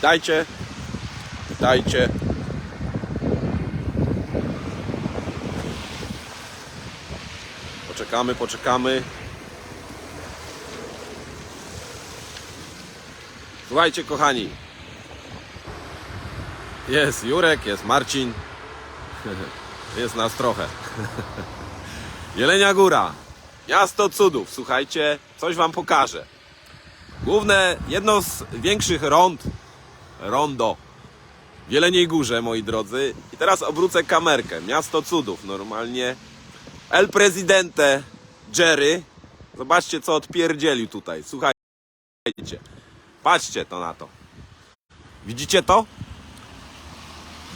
Witajcie. Witajcie. Poczekamy, poczekamy. Słuchajcie, kochani. Jest Jurek, jest Marcin. Jest nas trochę. Jelenia Góra. Miasto cudów. Słuchajcie, coś wam pokażę. Główne, jedno z większych rond, rondo w Jeleniej Górze, moi drodzy. I teraz obrócę kamerkę. Miasto cudów, normalnie. El Presidente Jerry. Zobaczcie, co odpierdzielił tutaj. Słuchajcie. Patrzcie to na to. Widzicie to?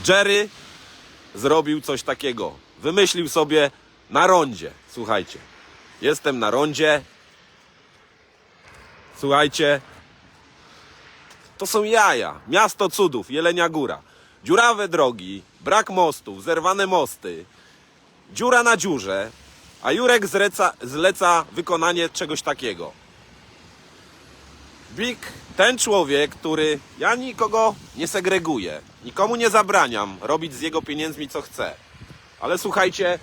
Jerry zrobił coś takiego. Wymyślił sobie na rondzie. Słuchajcie. Jestem na rondzie. Słuchajcie. To są jaja. Miasto cudów, Jelenia Góra. Dziurawe drogi, brak mostów, zerwane mosty, dziura na dziurze, a Jurek zleca, zleca wykonanie czegoś takiego. Big, ten człowiek, który ja nikogo nie segreguję, nikomu nie zabraniam robić z jego pieniędzmi co chce. Ale słuchajcie,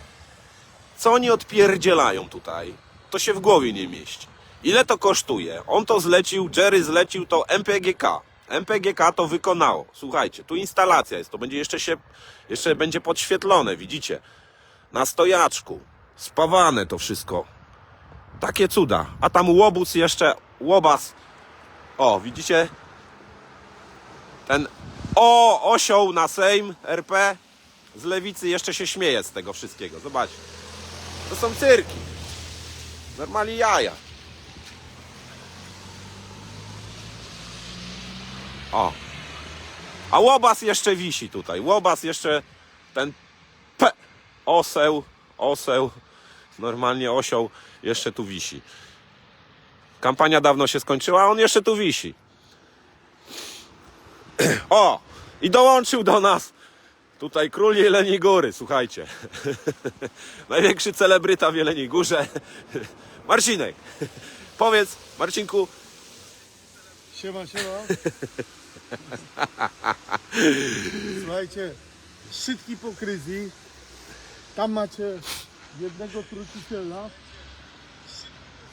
co oni odpierdzielają tutaj, to się w głowie nie mieści. Ile to kosztuje? On to zlecił, Jerry zlecił to MPGK. MPGK to wykonało. Słuchajcie, tu instalacja jest, to będzie jeszcze się, jeszcze będzie podświetlone, widzicie? Na stojaczku. Spawane to wszystko. Takie cuda. A tam łobuz jeszcze, łobaz. O, widzicie? Ten o, osioł na Sejm RP z lewicy jeszcze się śmieje z tego wszystkiego. Zobaczcie. To są cyrki. Normalnie jaja. O. A łobaz jeszcze wisi tutaj. Łobaz jeszcze ten P. Oseł, oseł, normalnie osioł jeszcze tu wisi. Kampania dawno się skończyła, a on jeszcze tu wisi. O! I dołączył do nas tutaj król Jeleniej Góry, słuchajcie. Największy celebryta w Jeleniej Górze. Marcinek, powiedz, Marcinku, Siema, siema. Słuchajcie, szczyt hipokryzji. Tam macie jednego truciciela,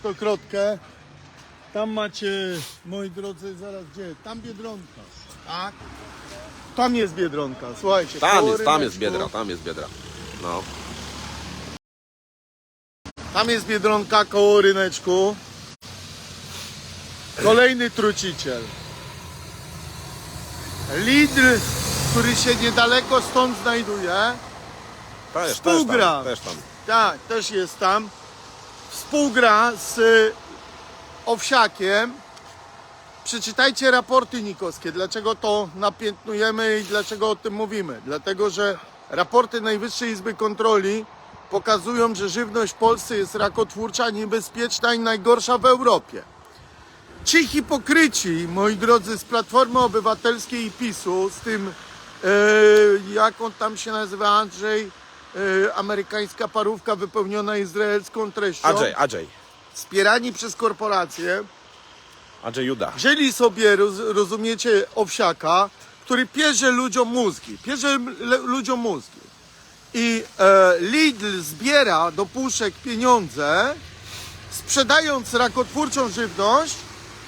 stokrotkę. Tam macie, moi drodzy, zaraz gdzie? Tam Biedronka. Tak? Tam jest Biedronka, słuchajcie. tam jest, tam jest. Biedra, tam jest Biedra. No. Tam jest Biedronka koło ryneczku. Kolejny truciciel. Lidl, który się niedaleko stąd znajduje. Też, też Współgra. tam, też tam. Tak, też jest tam. Współgra z y, Owsiakiem. Przeczytajcie raporty nikoskie. Dlaczego to napiętnujemy i dlaczego o tym mówimy? Dlatego, że raporty Najwyższej Izby Kontroli pokazują, że żywność w Polsce jest rakotwórcza, niebezpieczna i najgorsza w Europie. Ci hipokryci, moi drodzy, z Platformy Obywatelskiej i PiSu, z tym, e, jak on tam się nazywa, Andrzej, e, amerykańska parówka wypełniona izraelską treścią, Andrzej, Andrzej. wspierani przez korporacje, Andrzej Juda. wzięli sobie, roz, rozumiecie, owsiaka, który pierze ludziom mózgi, pierze le, ludziom mózgi. I e, Lidl zbiera do puszek pieniądze, sprzedając rakotwórczą żywność,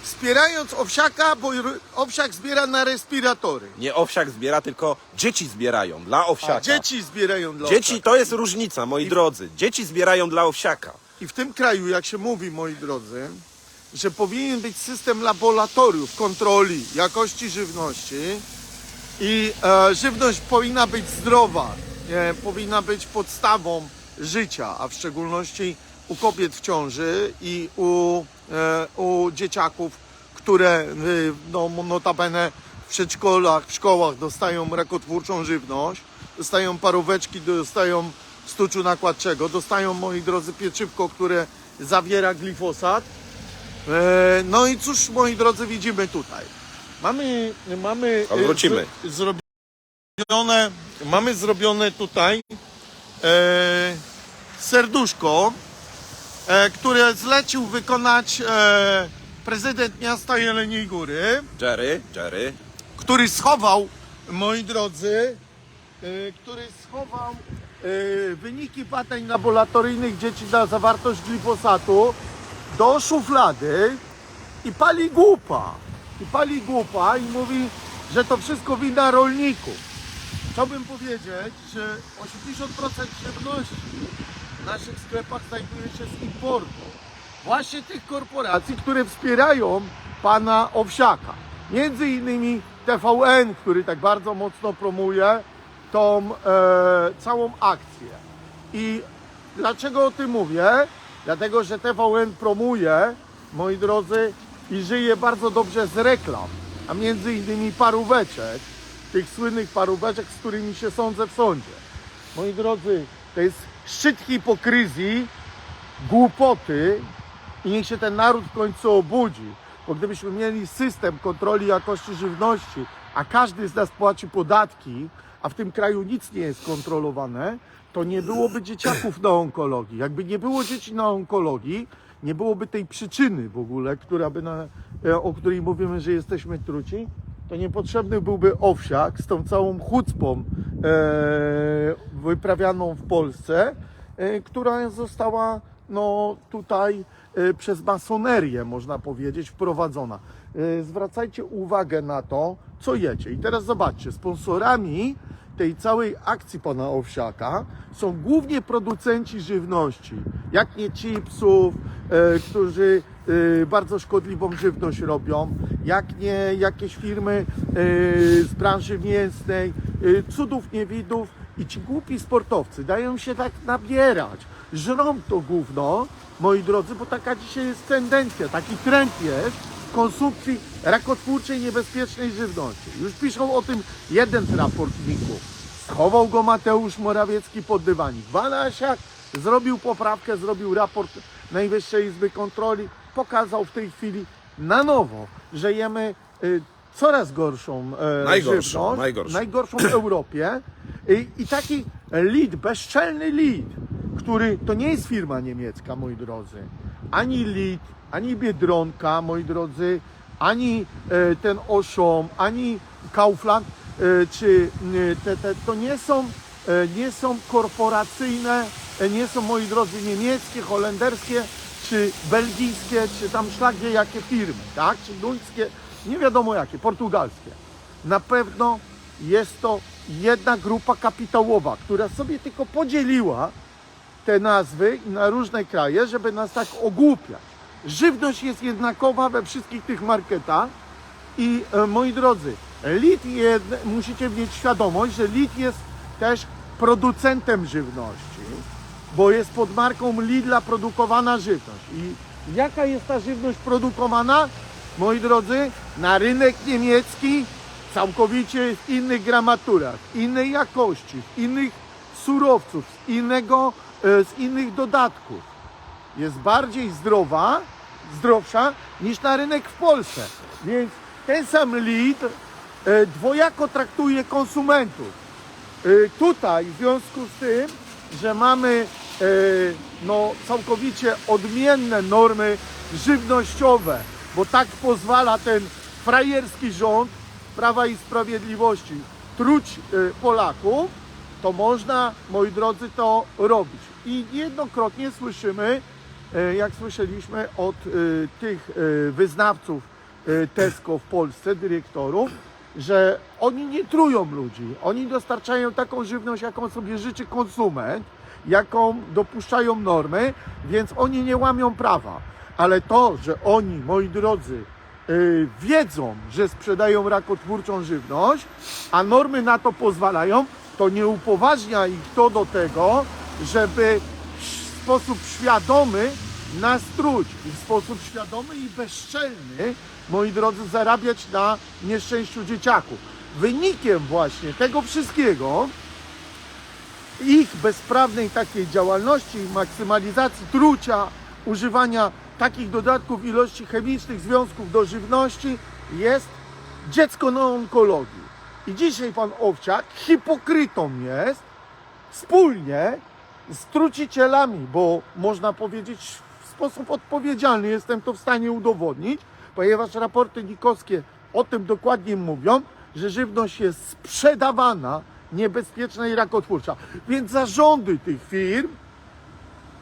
wspierając owsiaka, bo owsiak zbiera na respiratory. Nie owsiak zbiera, tylko dzieci zbierają dla owsiaka. A dzieci zbierają dla Dzieci owsiaka. to jest różnica, moi drodzy. Dzieci zbierają dla owsiaka. I w tym kraju, jak się mówi, moi drodzy, że powinien być system laboratoriów kontroli jakości żywności i e, żywność powinna być zdrowa, e, powinna być podstawą życia, a w szczególności u kobiet w ciąży i u, u dzieciaków, które y, no, notabene w przedszkolach, w szkołach dostają rakotwórczą żywność, dostają paróweczki, dostają stuczu nakładczego, dostają, moi drodzy, pieczywko, które zawiera glifosat. E, no i cóż, moi drodzy, widzimy tutaj. Mamy, mamy e, z, zrobione, mamy zrobione tutaj e, serduszko, e, które zlecił wykonać e, prezydent miasta Jeleniej Góry. Jerry, Jerry. który schował, moi drodzy, y, który schował wyniki badań laboratoryjnych dzieci na zawartość glifosatu do szuflady i pali głupa. I pali głupa i mówi, że to wszystko wina rolników. Chciałbym powiedzieć, że 80% żywności w naszych sklepach znajduje się z importu. Właśnie tych korporacji, które wspierają pana Owsiaka. Między innymi TVN, który tak bardzo mocno promuje tą e, całą akcję. I dlaczego o tym mówię? Dlatego, że TVN promuje, moi drodzy, i żyje bardzo dobrze z reklam, a między innymi paróweczek, tych słynnych paróweczek, z którymi się sądzę w sądzie. Moi drodzy, to jest szczyt hipokryzji, głupoty i niech się ten naród w końcu obudzi. Bo gdybyśmy mieli system kontroli jakości żywności, a każdy z nas płaci podatki, a w tym kraju nic nie jest kontrolowane, to nie byłoby dzieciaków na onkologii. Jakby nie było dzieci na onkologii, nie byłoby tej przyczyny w ogóle, która by na, e, o której mówimy, że jesteśmy truci, to niepotrzebny byłby owsiak z tą całą chucpą e, wyprawianą w Polsce, e, która została no, tutaj e, przez masonerię, można powiedzieć, wprowadzona. E, zwracajcie uwagę na to, co jecie. I teraz zobaczcie, sponsorami tej całej akcji pana Owsiaka są głównie producenci żywności, jak nie chipsów, e, którzy bardzo szkodliwą żywność robią, jak nie jakieś firmy e, z branży mięsnej, e, cudów niewidów i ci głupi sportowcy dają się tak nabierać, żrą to gówno, moi drodzy, bo taka dzisiaj jest tendencja, taki trend jest, konsumpcji rakotwórczej, niebezpiecznej żywności. Już piszą o tym jeden z raportników. Schował go Mateusz Morawiecki pod dywanik. Banasiak zrobił poprawkę, zrobił raport Najwyższej Izby Kontroli, pokazał w tej chwili na nowo, że jemy y, coraz gorszą e, Najgorszą, żywność, najgorszą. najgorszą w Europie. I, I taki lead, bezczelny lead, który to nie jest firma niemiecka, moi drodzy. Ani lead, ani Biedronka, moi drodzy, ani e, ten Oszom, ani Kaufland, e, czy te, te, to nie są, e, nie są korporacyjne, nie są, moi drodzy, niemieckie, holenderskie, czy belgijskie, czy tam szlak wie jakie firmy, tak? Czy duńskie, nie wiadomo jakie, portugalskie. Na pewno jest to jedna grupa kapitałowa, która sobie tylko podzieliła te nazwy na różne kraje, żeby nas tak ogłupiać. Żywność jest jednakowa we wszystkich tych marketach i e, moi drodzy, Lid jed, musicie mieć świadomość, że Lid jest też producentem żywności, bo jest pod marką Lidla produkowana żywność. I jaka jest ta żywność produkowana? Moi drodzy, na rynek niemiecki całkowicie w innych gramaturach, innej jakości, innych surowców, z, innego, e, z innych dodatków. Jest bardziej zdrowa, zdrowsza niż na rynek w Polsce. Więc ten sam lead e, dwojako traktuje konsumentów. E, Tutaj w związku z tym, że mamy no, całkowicie odmienne normy żywnościowe, bo tak pozwala ten frajerski rząd Prawa i Sprawiedliwości truć e, Polaków, to można, moi drodzy, to robić. I jednokrotnie słyszymy, e, jak słyszeliśmy od e, tych e, wyznawców e, Tesco w Polsce, dyrektorów, że oni nie trują ludzi. Oni dostarczają taką żywność, jaką sobie życzy konsument, jaką dopuszczają normy, więc oni nie łamią prawa. Ale to, że oni, moi drodzy, y, wiedzą, że sprzedają rakotwórczą żywność, a normy na to pozwalają, to nie upoważnia ich to do tego, żeby w sposób świadomy nas truć w sposób świadomy i bezczelny, moi drodzy, zarabiać na nieszczęściu dzieciaków. Wynikiem właśnie tego wszystkiego ich bezprawnej takiej działalności, maksymalizacji trucia, używania takich dodatków ilości chemicznych, związków do żywności jest dziecko na onkologii. I dzisiaj pan Owsiak hipokrytą jest wspólnie z trucicielami, bo można powiedzieć w sposób odpowiedzialny, jestem to w stanie udowodnić, ponieważ raporty nikowskie o tym dokładnie mówią, że żywność jest sprzedawana niebezpieczna i rakotwórcza. Więc zarządy tych firm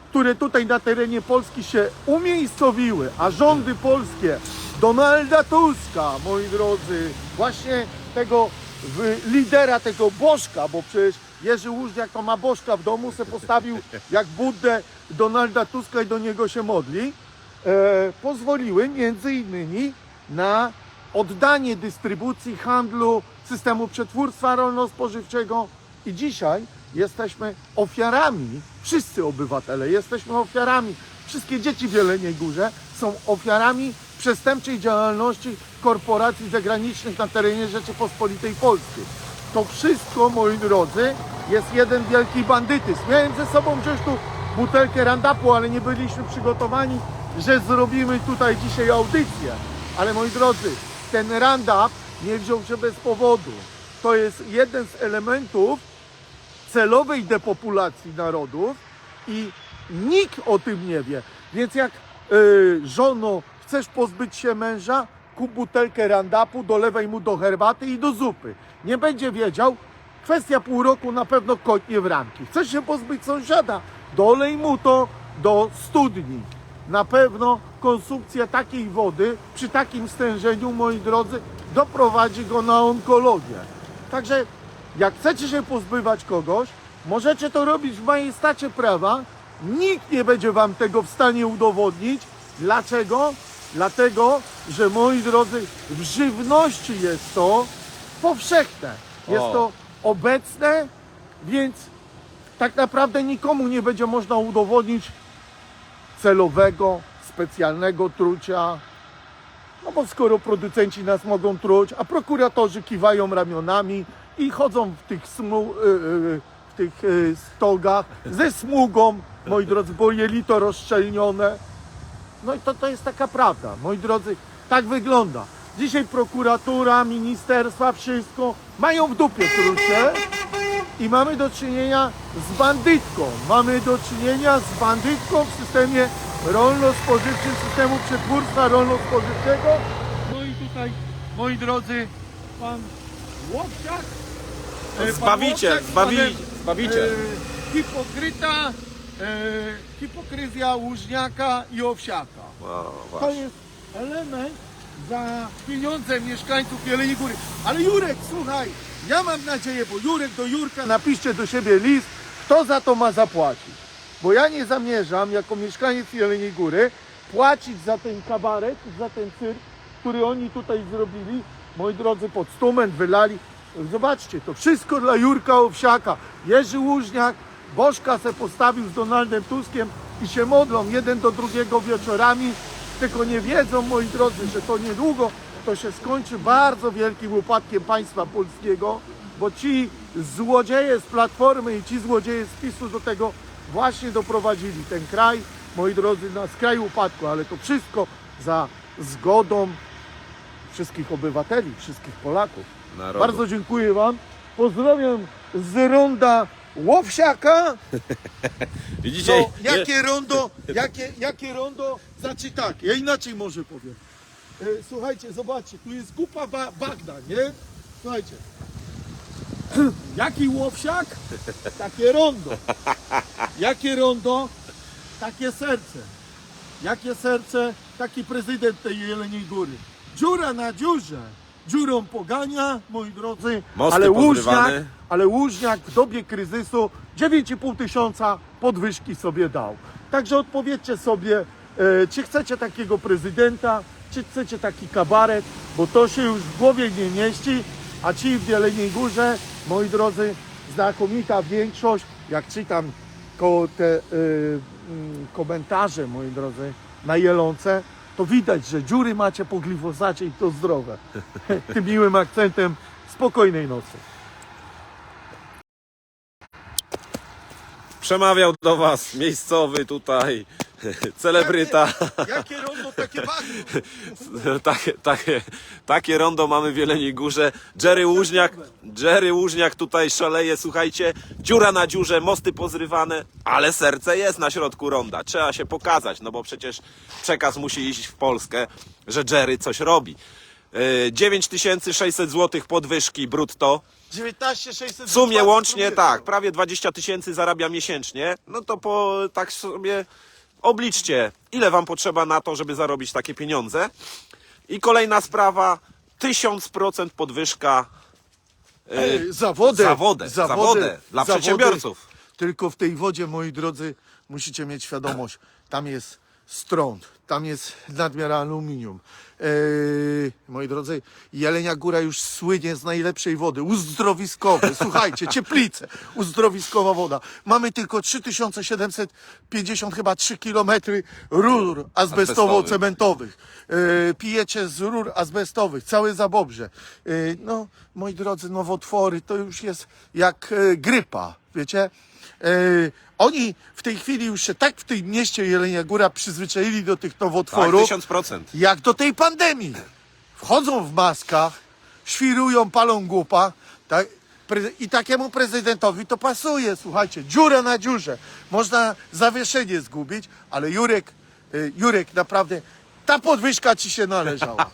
które tutaj na terenie Polski się umiejscowiły, a rządy polskie Donalda Tuska, moi drodzy, właśnie tego lidera tego bożka, bo przecież Jerzy Łużniak to ma bożka w domu, se postawił jak Buddę Donalda Tuska i do niego się modli, e, pozwoliły między innymi na oddanie dystrybucji, handlu, systemu przetwórstwa rolno-spożywczego i dzisiaj jesteśmy ofiarami, wszyscy obywatele, jesteśmy ofiarami, wszystkie dzieci w Jeleniej Górze są ofiarami przestępczej działalności korporacji zagranicznych na terenie Rzeczypospolitej Polskiej. To wszystko, moi drodzy, jest jeden wielki bandytyzm. Miałem ze sobą wziąć tu butelkę randapu, ale nie byliśmy przygotowani, że zrobimy tutaj dzisiaj audycję. Ale moi drodzy, ten randap nie wziął się bez powodu. To jest jeden z elementów celowej depopulacji narodów i nikt o tym nie wie. Więc jak y, żono chcesz pozbyć się męża, kup butelkę randapu, dolewaj mu do herbaty i do zupy. Nie będzie wiedział, kwestia pół roku na pewno kotnie w ramki. Chcesz się pozbyć sąsiada, dolej mu to do studni. Na pewno konsumpcja takiej wody przy takim stężeniu, moi drodzy, doprowadzi go na onkologię. Także jak chcecie się pozbywać kogoś, możecie to robić w majestacie prawa. Nikt nie będzie wam tego w stanie udowodnić. Dlaczego? Dlatego, że moi drodzy, w żywności jest to powszechne. Jest O. to obecne, więc tak naprawdę nikomu nie będzie można udowodnić celowego, specjalnego trucia. No bo skoro producenci nas mogą truć, a prokuratorzy kiwają ramionami i chodzą w tych, smu, y, y, w tych y, stogach ze smugą, moi drodzy, bo jelito rozszczelnione. No i to, to jest taka prawda, moi drodzy, tak wygląda. Dzisiaj prokuratura, ministerstwa, wszystko mają w dupie trucie i mamy do czynienia z bandytką. Mamy do czynienia z bandytką w systemie rolno-spożywczym, systemu przetwórstwa rolno-spożywczego. No i tutaj, moi drodzy, pan Łowciak. e, pan Zbawicie, zbawicie. e, hipokryta, e, hipokryzja Łużniaka i Owsiaka. O, To jest element za pieniądze mieszkańców Jeleniej Góry. Ale Jurek, słuchaj, ja mam nadzieję, bo Jurek do Jurka napiszcie do siebie list, kto za to ma zapłacić. Bo ja nie zamierzam, jako mieszkaniec Jeleniej Góry, płacić za ten kabaret, za ten cyrk, który oni tutaj zrobili. Moi drodzy, pod stument wylali. Zobaczcie, to wszystko dla Jurka Owsiaka. Jerzy Łużniak, Bożka se postawił z Donaldem Tuskiem i się modlą jeden do drugiego wieczorami, tylko nie wiedzą, moi drodzy, że to niedługo to się skończy bardzo wielkim upadkiem państwa polskiego, bo ci złodzieje z Platformy i ci złodzieje z PiSu do tego właśnie doprowadzili ten kraj, moi drodzy, na skraju upadku, ale to wszystko za zgodą wszystkich obywateli, wszystkich Polaków. Narodu. Bardzo dziękuję Wam. Pozdrawiam z ronda Łowsiaka. Widzicie? No, jakie rondo, jakie, jakie rondo, znaczy tak, ja inaczej może powiem. E, Słuchajcie, zobaczcie, tu jest kupa ba bagna, nie? Słuchajcie. Jaki łowsiak? Takie rondo. Jakie rondo? Takie serce. Jakie serce? Taki prezydent tej Jeleniej Góry. Dziura na dziurze. Dziurą pogania, moi drodzy. Mosty ale Łużniak, ale Łużniak w dobie kryzysu 9,5 tysiąca podwyżki sobie dał. Także odpowiedzcie sobie, e, czy chcecie takiego prezydenta, czy chcecie taki kabaret, bo to się już w głowie nie mieści, a ci w Jeleniej Górze, moi drodzy, znakomita większość, jak czytam koło te y, mm, komentarze, moi drodzy, na Jelące, to widać, że dziury macie po glifosacie i to zdrowe. Tym miłym akcentem spokojnej nocy. Przemawiał do was miejscowy tutaj celebryta. Jakie rondo, takie bagno. takie, takie, takie rondo mamy w Jeleniej Górze. Jerry Łużniak, Jerry Łużniak tutaj szaleje, słuchajcie, dziura na dziurze, mosty pozrywane, ale serce jest na środku ronda. Trzeba się pokazać, no bo przecież przekaz musi iść w Polskę, że Jerry coś robi. Yy, 9600 zł podwyżki brutto. 19 600 W sumie łącznie tak, prawie 20 tysięcy zarabia miesięcznie. No to po tak sobie obliczcie, ile wam potrzeba na to, żeby zarobić takie pieniądze. I kolejna sprawa, 1000% podwyżka. Yy, Ej, za wodę. za wodę, za wodę, dla przedsiębiorców. Tylko w tej wodzie, moi drodzy, musicie mieć świadomość, tam jest strąd, tam jest nadmiar aluminium. Eee, moi drodzy, Jelenia Góra już słynie z najlepszej wody, uzdrowiskowe. Słuchajcie, cieplice, uzdrowiskowa woda. Mamy tylko 3750 chyba 3 kilometry rur azbestowo-cementowych. Eee, pijecie z rur azbestowych, całe Zabobrze. Eee, no, moi drodzy, nowotwory to już jest jak e, grypa, wiecie? E, oni w tej chwili już się tak w tym mieście Jelenia Góra przyzwyczaili do tych tak, nowotworów, 1000%. jak do tej pandemii. Wchodzą w maskach, świrują, palą głupa. Tak? Pre- I takiemu prezydentowi to pasuje, słuchajcie, dziura na dziurze. Można zawieszenie zgubić, ale Jurek, y, Jurek, naprawdę, ta podwyżka ci się należała.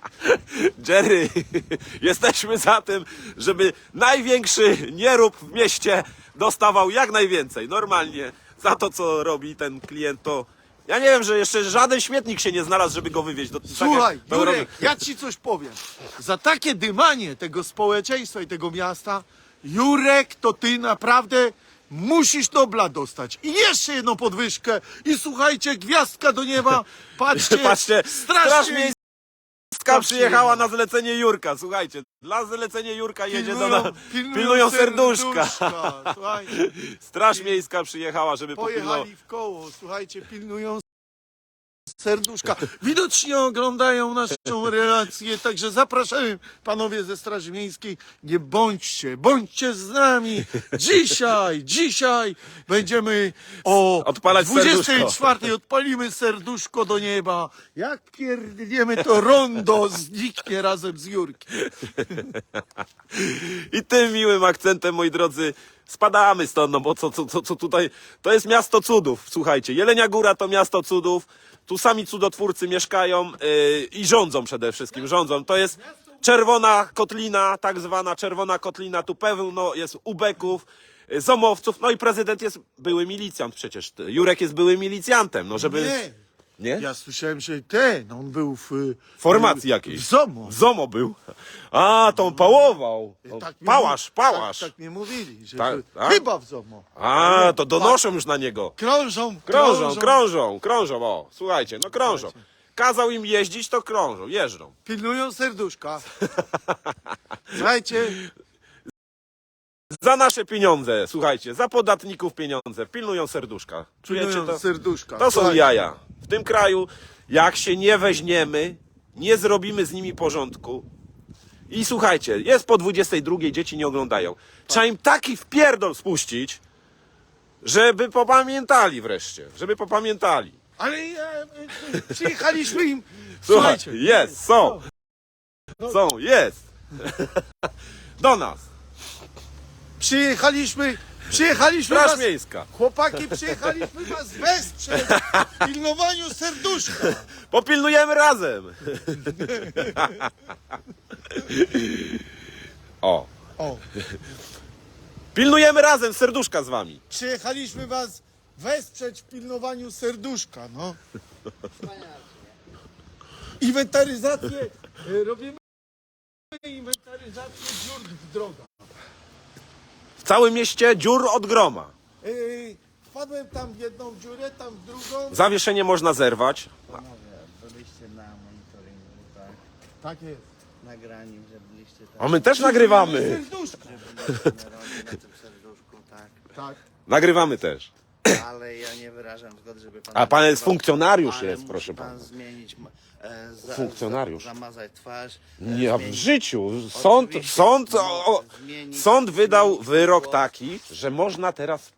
Jerry, jesteśmy za tym, żeby największy nierób w mieście dostawał jak najwięcej. Normalnie za to, co robi ten klient, to ja nie wiem, że jeszcze żaden śmietnik się nie znalazł, żeby go wywieźć. Do, tak Słuchaj, to robi- Jurek, ja ci coś powiem. Za takie dymanie tego społeczeństwa i tego miasta, Jurek, to ty naprawdę musisz Nobla dostać. I jeszcze jedną podwyżkę. I słuchajcie, gwiazdka do nieba. Patrzcie, Patrzcie, Straż Miejska przyjechała na zlecenie Jurka. Słuchajcie, dla zlecenia Jurka jedzie do nas. Pilnują serduszka. Słuchajcie, Straż Miejska przyjechała, żeby popilnować. pojechali w koło. Słuchajcie, pilnują serduszka. Widocznie oglądają naszą relację, także zapraszamy panowie ze Straży Miejskiej. Nie bądźcie, bądźcie z nami. Dzisiaj, dzisiaj będziemy o Odpalać 24 odpalimy serduszko do nieba. Jak pierdniemy to rondo zniknie razem z Jurkiem. I tym miłym akcentem, moi drodzy, spadamy stąd, no bo co, co, co, co tutaj, to jest miasto cudów, słuchajcie, Jelenia Góra to miasto cudów, tu sami cudotwórcy mieszkają yy, i rządzą przede wszystkim, rządzą, to jest czerwona kotlina, tak zwana czerwona kotlina, tu pełno jest ubeków, yy, zomowców, no i prezydent jest były milicjant przecież, Jurek jest byłym milicjantem, no żeby... Nie. Nie? Ja słyszałem, że ten, on był w... Formacji jakiejś. W ZOMO. Zomo był. A, to on pałował. Tak mi pałasz, pałasz. Tak, tak mi mówili, że Tak, tak? chyba w ZOMO. A, to donoszą już na niego. Krążą, Krążą, krążą, krążą, o, słuchajcie, no krążą. Kazał im jeździć, to krążą, jeżdżą. Pilnują serduszka. Słuchajcie, Za nasze pieniądze, słuchajcie, za podatników pieniądze, pilnują serduszka. Czujecie pilnują to? serduszka. To są Słuchajcie, jaja. W tym kraju, jak się nie weźmiemy, nie zrobimy z nimi porządku. I słuchajcie, jest po 22, dzieci nie oglądają. Trzeba im taki wpierdol spuścić, żeby popamiętali wreszcie, żeby popamiętali. Ale e, e, przyjechaliśmy im. Słuchaj, Słuchajcie, jest, są. Są, jest. Do nas. przyjechaliśmy, przyjechaliśmy Straż was, Miejska. chłopaki, przyjechaliśmy was wesprzeć w pilnowaniu serduszka. Popilnujemy razem. O. O, Pilnujemy razem serduszka z wami. przyjechaliśmy was wesprzeć w pilnowaniu serduszka, no. Inwentaryzację, e, robimy inwentaryzację dziur w drogach. W całym mieście dziur od groma. Yy, wpadłem tam w jedną dziurę, tam w drugą. Zawieszenie można zerwać. Panowie, byliście na monitoringu, tak? Tak jest. Nagrani, że byliście A tam my też nagrywamy. Serduszko. na tym serduszku, tak. Tak. Nagrywamy też. Ale ja nie wyrażam zgody, żeby pan... A pan jest funkcjonariusz Ale jest, musi proszę pan pana. zmienić... za, Funkcjonariusz. Za, zamazać twarz. Nie, w zmienić- życiu. Sąd, sąd, o, o, zmienić- sąd wydał wyrok taki, że można teraz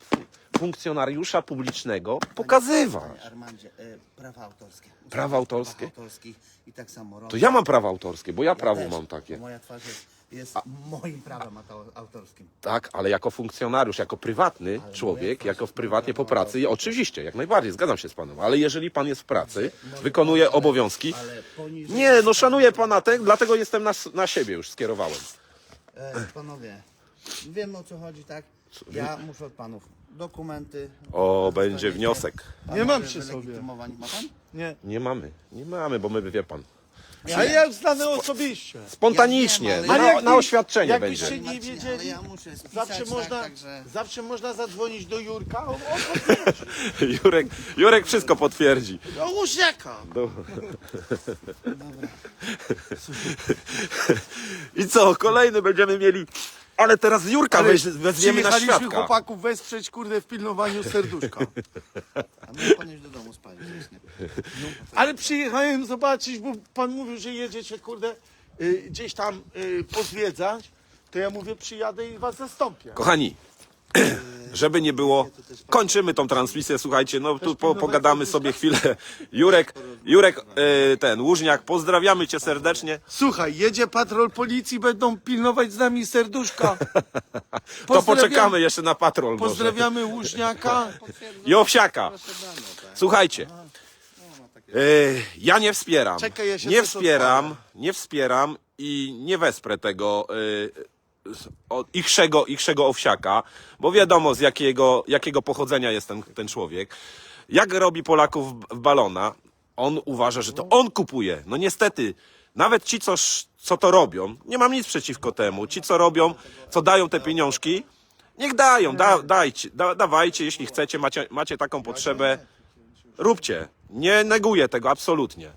funkcjonariusza publicznego pokazywać. Panie Armandzie, e, prawa autorskie. Prawa autorskie? Praw autorskich i tak samo To ja mam prawa autorskie, bo ja prawo też, mam takie. Moja twarz jest, jest moim prawem auto- autorskim. Tak, ale jako funkcjonariusz, jako prywatny człowiek, jako w prywatnie po pracy, oczywiście, jak najbardziej, zgadzam się z panem, ale jeżeli pan jest w pracy, wykonuje obowiązki, Ale poniżej... nie, no szanuję pana, te, dlatego jestem na, na siebie już skierowałem. E, panowie, wiemy o co chodzi, tak? Ja muszę od panów dokumenty. O, będzie wniosek. Nie mam przy sobie. Ma pan? Nie. Nie mamy, nie mamy, bo my, wie pan, A ja znany osobiście. spontanicznie, Ja wiem, na, ale- na, na oświadczenie jakbyście będzie. nie Marcin, wiedzieli, ale ja muszę spisać, Zawsze tak, można, także- zawsze można zadzwonić do Jurka. O, o, Jurek, Jurek wszystko potwierdzi. o Łużniaka. I co, kolejny będziemy mieli, ale teraz Jurka weź, wezwiemy na Przyjechaliśmy świadka. chłopaków wesprzeć, kurde, w pilnowaniu serduszka. A my ponieść do domu spać. właśnie. Ale przyjechałem zobaczyć, bo pan mówił, że jedziecie, kurde, y, gdzieś tam y, pozwiedzać. To ja mówię, przyjadę i was zastąpię. Kochani, żeby nie było, kończymy tą transmisję, słuchajcie, no tu po, pogadamy sobie chwilę. Jurek, Jurek, e, ten, Łużniak, pozdrawiamy cię serdecznie. Słuchaj, jedzie patrol policji, będą pilnować z nami serduszka. To Pozdrawiam- poczekamy jeszcze na patrol może. Pozdrawiamy Łużniaka. I owsiaka. Słuchajcie, e, ja nie wspieram, Czekaj, ja się nie też wspieram, nie wspieram i nie wesprę tego e, z- o- ichszego, ichszego owsiaka, bo wiadomo z jakiego, jakiego pochodzenia jest ten, ten człowiek. Jak robi Polaków w- balona, on uważa, że to on kupuje. No niestety, nawet ci, co, co to robią, nie mam nic przeciwko temu, ci, co robią, co dają te pieniążki, niech dają, da, dajcie, da, dawajcie, jeśli chcecie, macie, macie taką potrzebę, róbcie. Nie neguję tego absolutnie.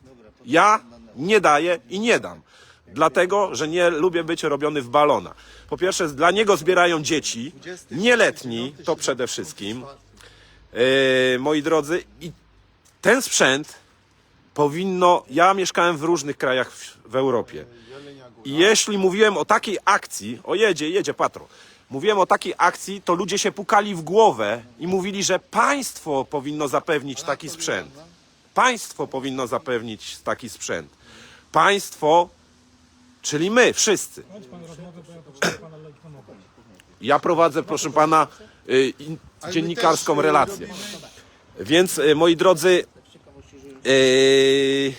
Ja nie daję i nie dam. Dlatego, że nie lubię być robiony w balona. Po pierwsze, dla niego zbierają dzieci, nieletni, to przede wszystkim. Yy, moi drodzy, i ten sprzęt powinno. Ja mieszkałem w różnych krajach w, w Europie. I jeśli mówiłem o takiej akcji, o jedzie, jedzie patrol. Mówiłem o takiej akcji, to ludzie się pukali w głowę i mówili, że państwo powinno zapewnić taki sprzęt. Państwo powinno zapewnić taki sprzęt. Państwo, czyli my, wszyscy. Ja prowadzę, proszę pana, y, dziennikarską relację. Więc, y, moi drodzy, y,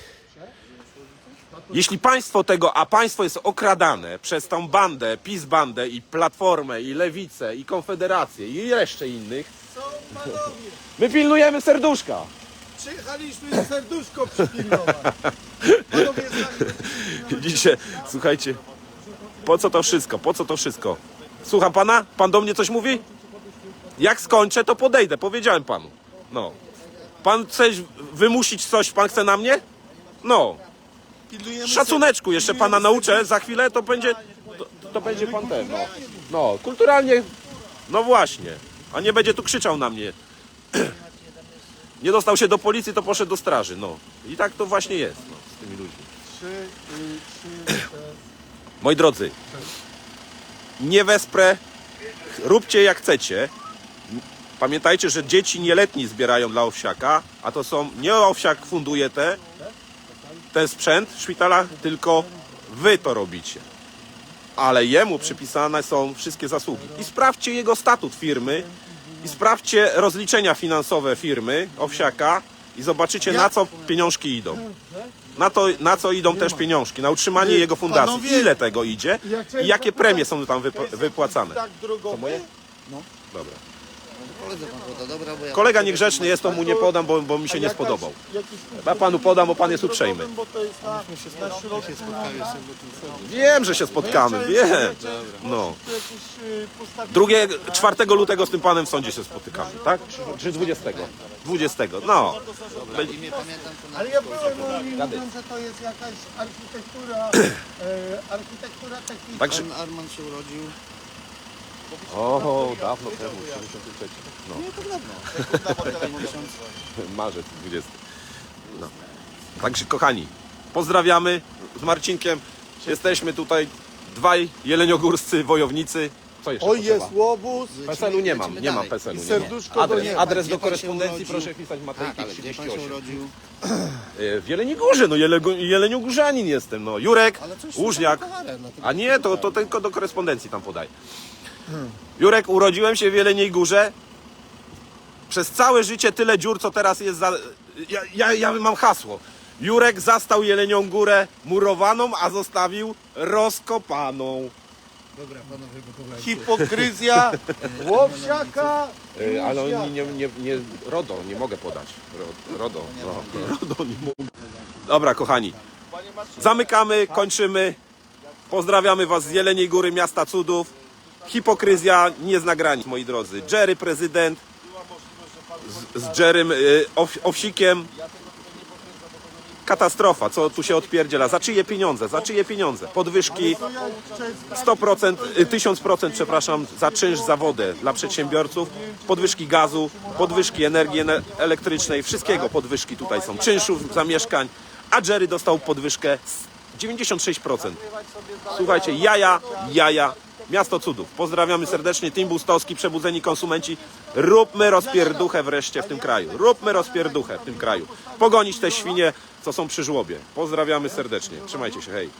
jeśli państwo tego, a państwo jest okradane przez tą bandę, PiS bandę i Platformę, i Lewicę, i Konfederację, i jeszcze innych, my pilnujemy serduszka. Przyjechaliśmy serduszko przypilnować. Panowie z nami Widzicie, słuchajcie, po co to wszystko, po co to wszystko? Słucham pana? Pan do mnie coś mówi? Jak skończę, to podejdę, powiedziałem panu. No. Pan chce wymusić coś, pan chce na mnie? No. pilnujemy Szacuneczku, jeszcze pana nauczę, za chwilę to będzie, to, to będzie pan ten, no. No, kulturalnie, no właśnie. A nie będzie tu krzyczał na mnie. Nie dostał się do policji, to poszedł do straży, no. I tak to właśnie jest, no, z tymi ludźmi. Y. Moi drodzy, nie wesprę, róbcie jak chcecie. Pamiętajcie, że dzieci nieletni zbierają dla owsiaka, a to są, nie owsiak funduje te, ten sprzęt szpitala, tylko wy to robicie. Ale jemu przypisane są wszystkie zasługi. I sprawdźcie jego statut firmy, i sprawdźcie rozliczenia finansowe firmy owsiaka i zobaczycie na co pieniążki idą. Na to, na co idą też pieniążki, na utrzymanie jego fundacji. Ile tego idzie i jakie premie są tam wyp- wypłacane. Tak drogo. moje? Dobra. Koledze pan poda, dobra, bo ja Kolega niegrzeczny jest, to mu nie podam, bo, bo mi się nie spodobał. Ja panu podam, bo pan jest uprzejmy. Wiem, że się spotkamy, wiem. No. Y, Drugie, 4 lutego z tym panem w sądzie się spotykamy, tak? Czy 20? 20, no. imię pamiętam, to na Ale ja byłem, oni mówią, że to jest jakaś architektura, e, architektura techniczna. Także, Pan Arman się urodził. O, dawno temu, 73. No. Nie, to dawno. Marzec 20. No. Także kochani, pozdrawiamy z Marcinkiem. Jesteśmy tutaj dwaj jeleniogórscy wojownicy. Co jeszcze Oj, potrzeba? jest łobuz. PESEL-u nie mam, Lecimy nie mam dalej. PESEL-u. I nie mam. serduszko do Adres, nieba. adres Gdzie do pan się korespondencji urodził? proszę pisać Tak, Matejki ale gdzie pan się 38. urodził? E, W Jeleniej Górze, no Jelego- Jeleniogórzanin jestem, no. Jurek, Ale coś Łużniak. tam kowarę, dlatego A nie, to, to tylko do korespondencji tam podaj. Jurek, urodziłem się w Jeleniej Górze. Przez całe życie tyle dziur, co teraz jest za... Ja, ja, ja mam hasło. Jurek zastał Jelenią Górę murowaną, a zostawił rozkopaną. Dobra, panowie, bo powiem. Hipokryzja łowsiaka. i E, Ale oni nie, nie, nie... RODO nie mogę podać. Ro- RODO. No, RODO nie mogę. Dobra, kochani. Zamykamy, kończymy. Pozdrawiamy Was z Jeleniej Góry, miasta cudów. Hipokryzja nie zna granic, moi drodzy. Jerry prezydent z, z Jerrym y, ow, Owsikiem. Katastrofa, co tu się odpierdziela. Za czyje pieniądze? Za czyje pieniądze? Podwyżki 100%, y, 1000% przepraszam, za czynsz za wodę dla przedsiębiorców, podwyżki gazu, podwyżki energii ene- elektrycznej, wszystkiego podwyżki tutaj są, czynszów za mieszkań, a Jerry dostał podwyżkę z 96%. Słuchajcie, jaja, jaja, miasto cudów. Pozdrawiamy serdecznie, Tim Bustowski, Przebudzeni Konsumenci. Róbmy rozpierduchę wreszcie w tym kraju. Róbmy rozpierduchę w tym kraju. Pogonić te świnie, co są przy żłobie. Pozdrawiamy serdecznie. Trzymajcie się, hej.